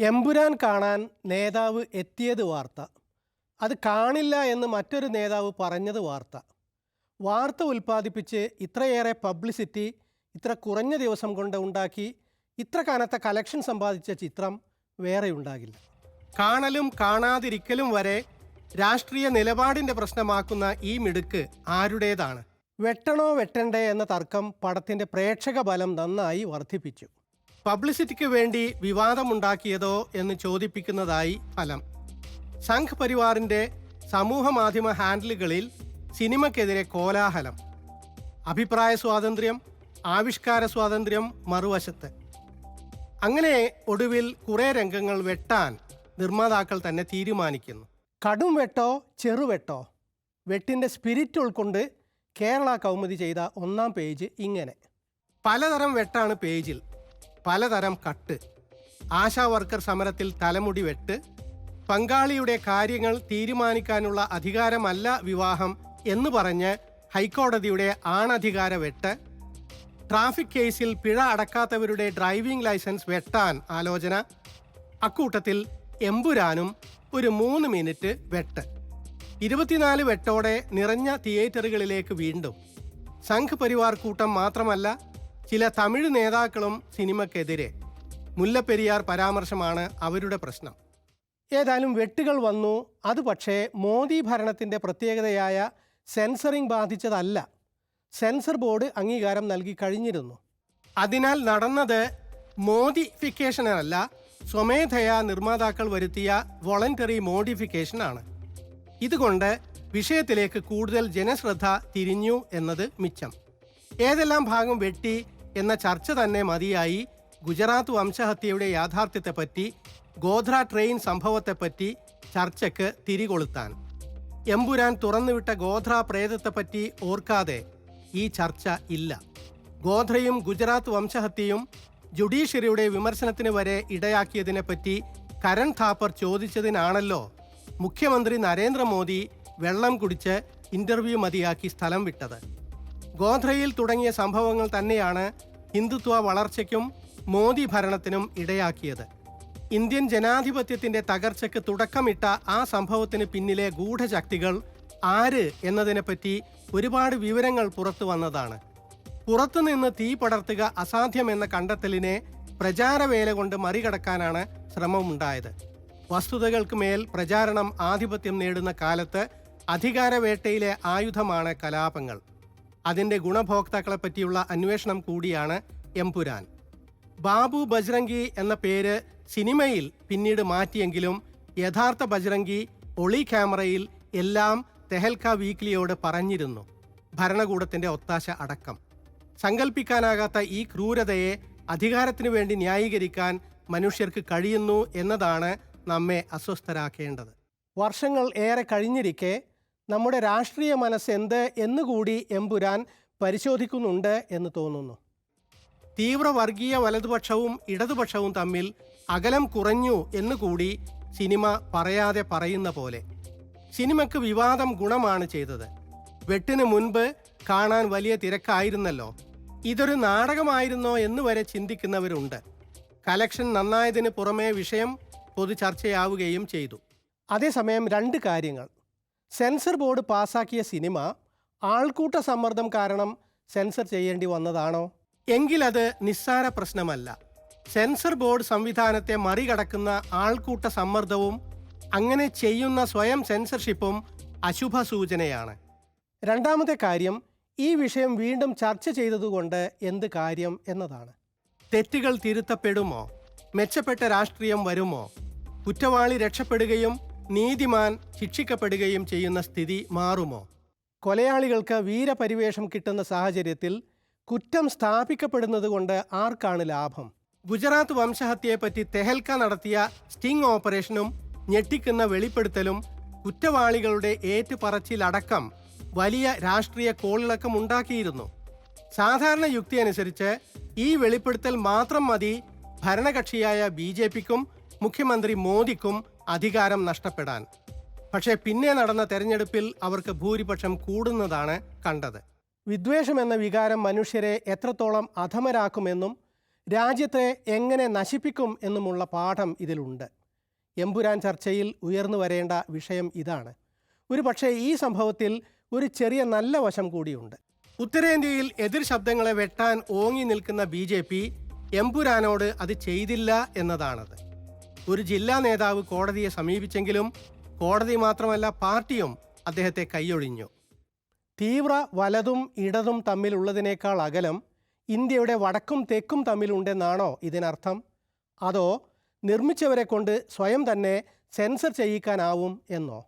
എമ്പുരാൻ കാണാൻ നേതാവ് എത്തിയത് വാർത്ത. അത് കാണില്ല എന്ന് മറ്റൊരു നേതാവ് പറഞ്ഞത് വാർത്ത. വാർത്ത ഉൽപ്പാദിപ്പിച്ച് ഇത്രയേറെ പബ്ലിസിറ്റി ഇത്ര കുറഞ്ഞ ദിവസം കൊണ്ട് ഉണ്ടാക്കി ഇത്ര കനത്ത കലക്ഷൻ സമ്പാദിച്ച ചിത്രം വേറെ ഉണ്ടാകില്ല. കാണലും കാണാതിരിക്കലും വരെ രാഷ്ട്രീയ നിലപാടിന്റെ പ്രശ്നമാക്കുന്ന ഈ മിടുക്ക് ആരുടേതാണ്? വെട്ടണോ വെട്ടണ്ടേ എന്ന തർക്കം പടത്തിന്റെ പ്രേക്ഷക ബലം നന്നായി വർദ്ധിപ്പിച്ചു. പബ്ലിസിറ്റിക്ക് വേണ്ടി വിവാദമുണ്ടാക്കിയതോ എന്ന് ചോദിപ്പിക്കുന്നതായി ഫലം. സംഘ് പരിവാറിന്റെ സമൂഹ മാധ്യമ ഹാൻഡിലുകളിൽ സിനിമയ്ക്കെതിരെ കോലാഹലം. അഭിപ്രായ സ്വാതന്ത്ര്യം ആവിഷ്കാര സ്വാതന്ത്ര്യം മറുവശത്ത്. അങ്ങനെ ഒടുവിൽ കുറേ രംഗങ്ങൾ വെട്ടാൻ നിർമ്മാതാക്കൾ തന്നെ തീരുമാനിക്കുന്നു. കടും വെട്ടോ ചെറുവെട്ടോ വെട്ടിന്റെ സ്പിരിറ്റ് ഉൾക്കൊണ്ട് കേരള കൗമുദി ചെയ്ത ഒന്നാം പേജ് ഇങ്ങനെ. പലതരം വെട്ടാണ് പേജിൽ. പലതരം കട്ട് ആശാ വർക്കർ സമരത്തിൽ തലമുടി വെട്ട് പങ്കാളിയുടെ കാര്യങ്ങൾ തീരുമാനിക്കാനുള്ള അധികാരമല്ല വിവാഹം എന്ന് പറഞ്ഞ് ഹൈക്കോടതിയുടെ ആണധികാര വെട്ട് ട്രാഫിക് കേസിൽ പിഴ അടക്കാത്തവരുടെ ഡ്രൈവിംഗ് ലൈസൻസ് വെട്ടാൻ ആലോചന അക്കൂട്ടത്തിൽ എമ്പുരാനും ഒരു മൂന്ന് മിനിറ്റ് വെട്ട്. ഇരുപത്തിനാല് വെട്ടോടെ നിറഞ്ഞ തിയേറ്ററുകളിലേക്ക് വീണ്ടും. സംഘ് പരിവാർ കൂട്ടം മാത്രമല്ല ചില തമിഴ് നേതാക്കളും സിനിമക്കെതിരെ മുല്ലപ്പെരിയാർ പരാമർശമാണ് അവരുടെ പ്രശ്നം. ഏതായാലും വെട്ടുകൾ വന്നു. അത് പക്ഷേ മോദി ഭരണത്തിന്റെ പ്രത്യേകതയായ സെൻസറിംഗ് ബാധിച്ചതല്ല. സെൻസർ ബോർഡ് അംഗീകാരം നൽകി കഴിഞ്ഞിരുന്നു. അതിനാൽ നടന്നത് മോഡിഫിക്കേഷനല്ല സ്വമേധയാ നിർമ്മാതാക്കൾ വരുത്തിയ വോളണ്ടറി മോഡിഫിക്കേഷനാണ്. ഇതുകൊണ്ട് വിഷയത്തിലേക്ക് കൂടുതൽ ജനശ്രദ്ധ തിരിഞ്ഞു എന്നത് മിച്ചം. ഏതെല്ലാം ഭാഗം വെട്ടി എന്ന ചർച്ച തന്നെ മതിയായി. ഗുജറാത്ത് വംശഹത്യയുടെ യാഥാർത്ഥ്യത്തെപ്പറ്റി ഗോധ്ര ട്രെയിൻ സംഭവത്തെപ്പറ്റി ചർച്ചയ്ക്ക് തിരികൊളുത്താൻ. എമ്പുരാൻ തുറന്നുവിട്ട ഗോധ്ര പ്രേതത്തെപ്പറ്റി ഓർക്കാതെ ഈ ചർച്ച ഇല്ല. ഗോധ്രയും ഗുജറാത്ത് വംശഹത്യയും ജുഡീഷ്യറിയുടെ വിമർശനത്തിന് വരെ ഇടയാക്കിയതിനെപ്പറ്റി കരൺ ഥാപ്പർ ചോദിച്ചതിനാണല്ലോ മുഖ്യമന്ത്രി നരേന്ദ്രമോദി വെള്ളം കുടിച്ച് ഇന്റർവ്യൂ മതിയാക്കി സ്ഥലം വിട്ടത്. ഗോധ്രയിൽ തുടങ്ങിയ സംഭവങ്ങൾ തന്നെയാണ് ഹിന്ദുത്വ വളർച്ചയ്ക്കും മോദി ഭരണത്തിനും ഇടയാക്കിയത്. ഇന്ത്യൻ ജനാധിപത്യത്തിന്റെ തകർച്ചയ്ക്ക് തുടക്കമിട്ട ആ സംഭവത്തിന് പിന്നിലെ ഗൂഢശക്തികൾ ആര് എന്നതിനെപ്പറ്റി ഒരുപാട് വിവരങ്ങൾ പുറത്തു വന്നതാണ്. പുറത്തുനിന്ന് തീ പടർത്തുക അസാധ്യമെന്ന കണ്ടെത്തലിനെ പ്രചാരവേല കൊണ്ട് മറികടക്കാനാണ് ശ്രമമുണ്ടായത്. വസ്തുതകൾക്ക് മേൽ പ്രചാരണം ആധിപത്യം നേടുന്ന കാലത്ത് അധികാരവേട്ടയിലെ ആയുധമാണ് കലാപങ്ങൾ. അതിന്റെ ഗുണഭോക്താക്കളെ പറ്റിയുള്ള അന്വേഷണം കൂടിയാണ് എംപുരാൻ ബാബു ബജ്രംഗി എന്ന പേര് സിനിമയിൽ പിന്നീട് മാറ്റിയെങ്കിലും യഥാർത്ഥ ബജ്രംഗി ഒളി ക്യാമറയിൽ എല്ലാം തെഹൽക്ക വീക്ക്ലിയോട് പറഞ്ഞിരുന്നു. ഭരണകൂടത്തിന്റെ ഒത്താശ അടക്കം. സങ്കല്പിക്കാനാകാത്ത ഈ ക്രൂരതയെ അധികാരത്തിനു വേണ്ടി ന്യായീകരിക്കാൻ മനുഷ്യർക്ക് കഴിയുന്നു എന്നതാണ് നമ്മെ അസ്വസ്ഥരാക്കേണ്ടത്. വർഷങ്ങൾ ഏറെ കഴിഞ്ഞിരിക്കെ നമ്മുടെ രാഷ്ട്രീയ മനസ്സ് എന്ത് എന്നുകൂടി എമ്പുരാൻ പരിശോധിക്കുന്നുണ്ട് എന്ന് തോന്നുന്നു. തീവ്ര വർഗീയ വലതുപക്ഷവും ഇടതുപക്ഷവും തമ്മിൽ അകലം കുറഞ്ഞു എന്നുകൂടി സിനിമ പറയാതെ പറയുന്ന പോലെ. സിനിമയ്ക്ക് വിവാദം ഗുണമാണ് ചെയ്തത്. വെട്ടിന് മുൻപ് കാണാൻ വലിയ തിരക്കായിരുന്നല്ലോ. ഇതൊരു നാടകമായിരുന്നോ എന്ന് വരെ ചിന്തിക്കുന്നവരുണ്ട്. കലക്ഷൻ നന്നായതിന് പുറമേ വിഷയം പൊതു ചർച്ചയാവുകയും ചെയ്തു. അതേസമയം രണ്ട് കാര്യങ്ങൾ. സെൻസർ ബോർഡ് പാസാക്കിയ സിനിമ ആൾക്കൂട്ട സമ്മർദ്ദം കാരണം സെൻസർ ചെയ്യേണ്ടി വന്നതാണോ? എങ്കിലത് നിസ്സാര പ്രശ്നമല്ല. സെൻസർ ബോർഡ് സംവിധാനത്തെ മറികടക്കുന്ന ആൾക്കൂട്ട സമ്മർദ്ദവും അങ്ങനെ ചെയ്യുന്ന സ്വയം സെൻസർഷിപ്പും അശുഭ സൂചനയാണ് രണ്ടാമത്തെ കാര്യം ഈ വിഷയം വീണ്ടും ചർച്ച ചെയ്തതുകൊണ്ട് എന്ത് കാര്യം എന്നതാണ്. തെറ്റുകൾ തിരുത്തപ്പെടുമോ? മെച്ചപ്പെട്ട രാഷ്ട്രീയം വരുമോ? കുറ്റവാളി രക്ഷപ്പെടുകയും നീതിമാൻ ശിക്ഷിക്കപ്പെടുകയും ചെയ്യുന്ന സ്ഥിതി മാറുമോ? കൊലയാളികൾക്ക് വീരപരിവേഷം കിട്ടുന്ന സാഹചര്യത്തിൽ കുറ്റം സ്ഥാപിക്കപ്പെടുന്നത് കൊണ്ട് ആർക്കാണ് ലാഭം? ഗുജറാത്ത് വംശഹത്യയെപ്പറ്റി തെഹൽക്ക നടത്തിയ സ്റ്റിംഗ് ഓപ്പറേഷനും ഞെട്ടിക്കുന്ന വെളിപ്പെടുത്തലും കുറ്റവാളികളുടെ ഏറ്റുപറച്ചിലടക്കം വലിയ രാഷ്ട്രീയ കോളിളക്കം ഉണ്ടാക്കിയിരുന്നു. സാധാരണ യുക്തി അനുസരിച്ച് ഈ വെളിപ്പെടുത്തൽ മാത്രം മതി ഭരണകക്ഷിയായ ബി ജെ പിക്കും മുഖ്യമന്ത്രി മോദിക്കും അധികാരം നഷ്ടപ്പെടാൻ. പക്ഷേ പിന്നെ നടന്ന തെരഞ്ഞെടുപ്പിൽ അവർക്ക് ഭൂരിപക്ഷം കൂടുന്നതാണ് കണ്ടത്. വിദ്വേഷം എന്ന വികാരം മനുഷ്യരെ എത്രത്തോളം അധമരാക്കുമെന്നും രാജ്യത്തെ എങ്ങനെ നശിപ്പിക്കും എന്നുമുള്ള പാഠം ഇതിലുണ്ട്. എമ്പുരാൻ ചർച്ചയിൽ ഉയർന്നു വരേണ്ട വിഷയം ഇതാണ്. ഒരു പക്ഷേ ഈ സംഭവത്തിൽ ഒരു ചെറിയ നല്ല വശം കൂടിയുണ്ട്. ഉത്തരേന്ത്യയിൽ എതിർ ശബ്ദങ്ങളെ വെട്ടാൻ ഓങ്ങി നിൽക്കുന്ന ബി ജെ പി എമ്പുരാനോട് അത് ചെയ്തില്ല എന്നതാണത്. ഒരു ജില്ലാ നേതാവ് കോടതിയെ സമീപിച്ചെങ്കിലും കോടതി മാത്രമല്ല പാർട്ടിയും അദ്ദേഹത്തെ കൈയൊഴിഞ്ഞു. തീവ്ര വലതും ഇടതും തമ്മിലുള്ളതിനേക്കാൾ അകലം ഇന്ത്യയുടെ വടക്കും തെക്കും തമ്മിലുണ്ടെന്നാണോ ഇതിനർത്ഥം? അതോ നിർമ്മിച്ചവരെ കൊണ്ട് സ്വയം തന്നെ സെൻസർ ചെയ്യിക്കാനാവും എന്നോ?